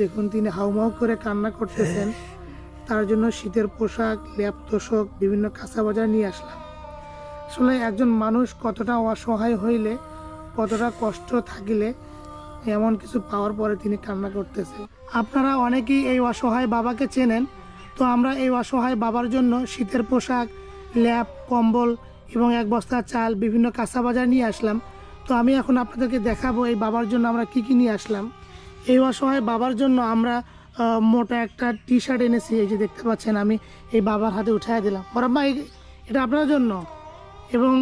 দেখুন, তিনি হাউমাউ করে কান্না করতেছেন। তার জন্য শীতের পোশাক, ল্যাপ তোষক, বিভিন্ন কাঁচা বাজার নিয়ে আসলাম। আসলে একজন মানুষ কতটা অসহায় হইলে, কতটা কষ্ট থাকিলে, এমন কিছু পাওয়ার পরে তিনি কান্না করতেছে আপনারা অনেকেই এই অসহায় বাবাকে চেনেন। তো আমরা এই অসহায় বাবার জন্য শীতের পোশাক, ল্যাপ, কম্বল এবং এক বস্তা চাল, বিভিন্ন কাঁচা বাজার নিয়ে আসলাম। তো আমি এখন আপনাদেরকে দেখাবো এই বাবার জন্য আমরা কি কি নিয়ে আসলাম। এই অসহায় বাবার জন্য আমরা মোটা একটা টি শার্ট এনেছি, এই যে দেখতে পাচ্ছেন আমি, এই বাবার হাতে উঠাই দিলাম। বরাব্বা এটা আপনার জন্য? এবং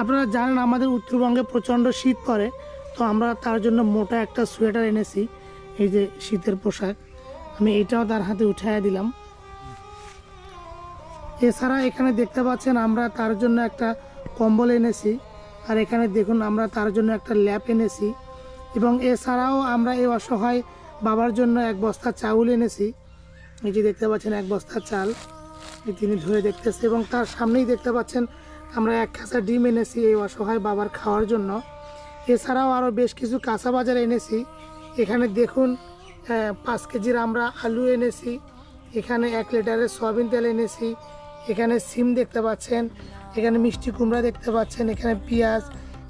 আপনারা জানেন আমাদের উত্তরবঙ্গে প্রচণ্ড শীত পড়ে, তো আমরা তার জন্য মোটা একটা সোয়েটার এনেছি, এই যে শীতের পোশাক। আমি এটাও তার হাতে উঠাইয়া দিলাম। এছাড়া এখানে দেখতে পাচ্ছেন আমরা তার জন্য একটা কম্বল এনেছি, আর এখানে দেখুন আমরা তার জন্য একটা ল্যাপ এনেছি। এবং এছাড়াও আমরা এই অসহায় বাবার জন্য এক বস্তা চাউল এনেছি। এই যে দেখতে পাচ্ছেন, এক বস্তা চাল তিনি ধরে দেখতেছে এবং তার সামনেই দেখতে পাচ্ছেন, আমরা এক খাঁচা ডিম এনেছি এই অসহায় বাবার খাওয়ার জন্য। এছাড়াও আরও বেশ কিছু কাঁচা বাজার এনেছি। এখানে দেখুন পাঁচ কেজির আমরা আলু এনেছি, এখানে এক লিটারের সয়াবিন তেল এনেছি, এখানে সিম দেখতে পাচ্ছেন, এখানে মিষ্টি কুমড়া দেখতে পাচ্ছেন, এখানে পেঁয়াজ,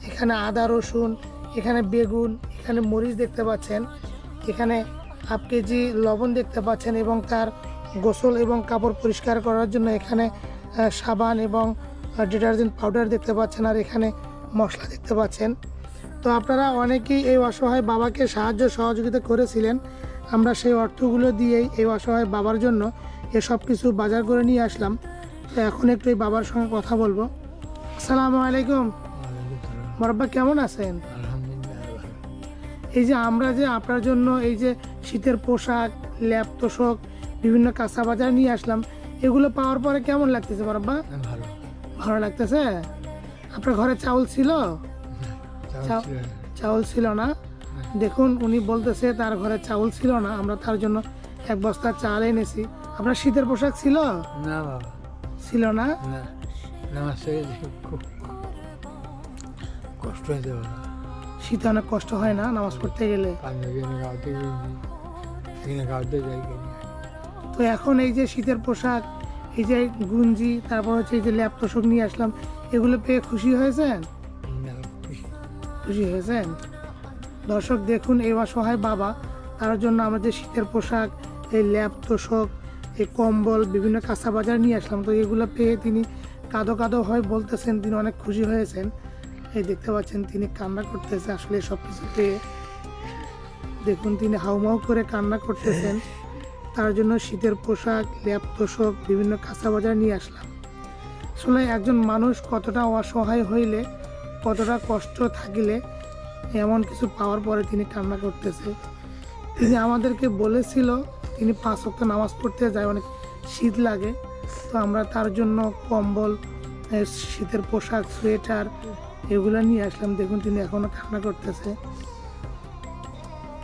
এখানে আদা, রসুন এখানে বেগুন এখানে মরিচ দেখতে পাচ্ছেন এখানে হাফ কেজি লবণ দেখতে পাচ্ছেন এবং তার গোসল এবং কাপড় পরিষ্কার করার জন্য এখানে সাবান এবং ডিটারজেন্ট পাউডার দেখতে পাচ্ছেন আর এখানে মশলা দেখতে পাচ্ছেন। তো আপনারা অনেকেই এই অসহায় বাবাকে সাহায্য সহযোগিতা করেছিলেন। আমরা সেই অর্থগুলো দিয়েই এই অসহায় বাবার জন্য এসব কিছু বাজার করে নিয়ে আসলাম। তো এখন একটু এই বাবার সঙ্গে কথা বলব। আসসালামু আলাইকুম। মরব্বা কেমন আছেন। এই যে আমরা যে আপনার জন্য এই যে শীতের পোশাক ল্যাপ তোষক বিভিন্ন কাঁচা বাজার নিয়ে আসলাম এগুলো পাওয়ার পরে কেমন লাগতেছে মরব্বা হ্যাঁ, ভালো। ভালো লাগতেছে? আপনার ঘরে চাউল ছিল? চাউল ছিল না। চাউল ছিল না। দেখুন উনি বলতেছে তার ঘরে চাউল ছিল না আমরা তার জন্য এক বস্তা চাল এনেছি। আপনার শীতের পোশাক ছিল? না বাবা। ছিল না? না নামাজ থেকে দেখে খুব কষ্ট হয়েছে বাবা। শীতে অনেক কষ্ট হয় না নামাজ পড়তে গেলে? তো এখন এই যে শীতের পোশাক, এই যে গুঞ্জি, তারপর হচ্ছে এই যে ল্যাপ তোষক নিয়ে আসলাম, এগুলো পেয়ে খুশি হয়েছেন। খুশি হয়েছেন? দর্শক, দেখুন, এই অসহায় বাবা, তার জন্য আমাদের শীতের পোশাক, এই ল্যাপ তোষক, এই কম্বল, বিভিন্ন কাঁচা বাজার নিয়ে আসলাম। তো এগুলো পেয়ে তিনি কাদো কাদো হয় বলতেছেন, তিনি অনেক খুশি হয়েছেন। এই দেখতে পাচ্ছেন তিনি কান্না করতেছে, আসলে সব কিছু পেয়ে দেখুন তিনি হাউমাউ করে কান্না করতেছেন। তার জন্য শীতের পোশাক, ল্যাপ তোষক, বিভিন্ন কাঁচা বাজার নিয়ে আসলাম। আসলে একজন মানুষ কতটা অসহায় হইলে, কতটা কষ্ট থাকিলে, এমন কিছু পাওয়ার পরে তিনি কান্না করতেছে। তিনি আমাদেরকে বলেছিল, তিনি পাঁচ ওয়াক্ত নামাজ পড়তে যায়, অনেক শীত লাগে। তো আমরা তার জন্য কম্বল শীতের পোশাক, সোয়েটার এগুলো নিয়ে আসলাম। দেখুন, তিনি এখনও কান্না করতেছে।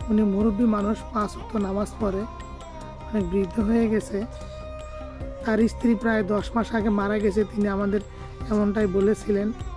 উনি মুরব্বী মানুষ, পাঁচ ওয়াক্ত নামাজ পড়ে, অনেক বৃদ্ধ হয়ে গেছে। তার স্ত্রী প্রায় দশ মাস আগে মারা গেছে। তিনি আমাদের এমনটাই বলেছিলেন।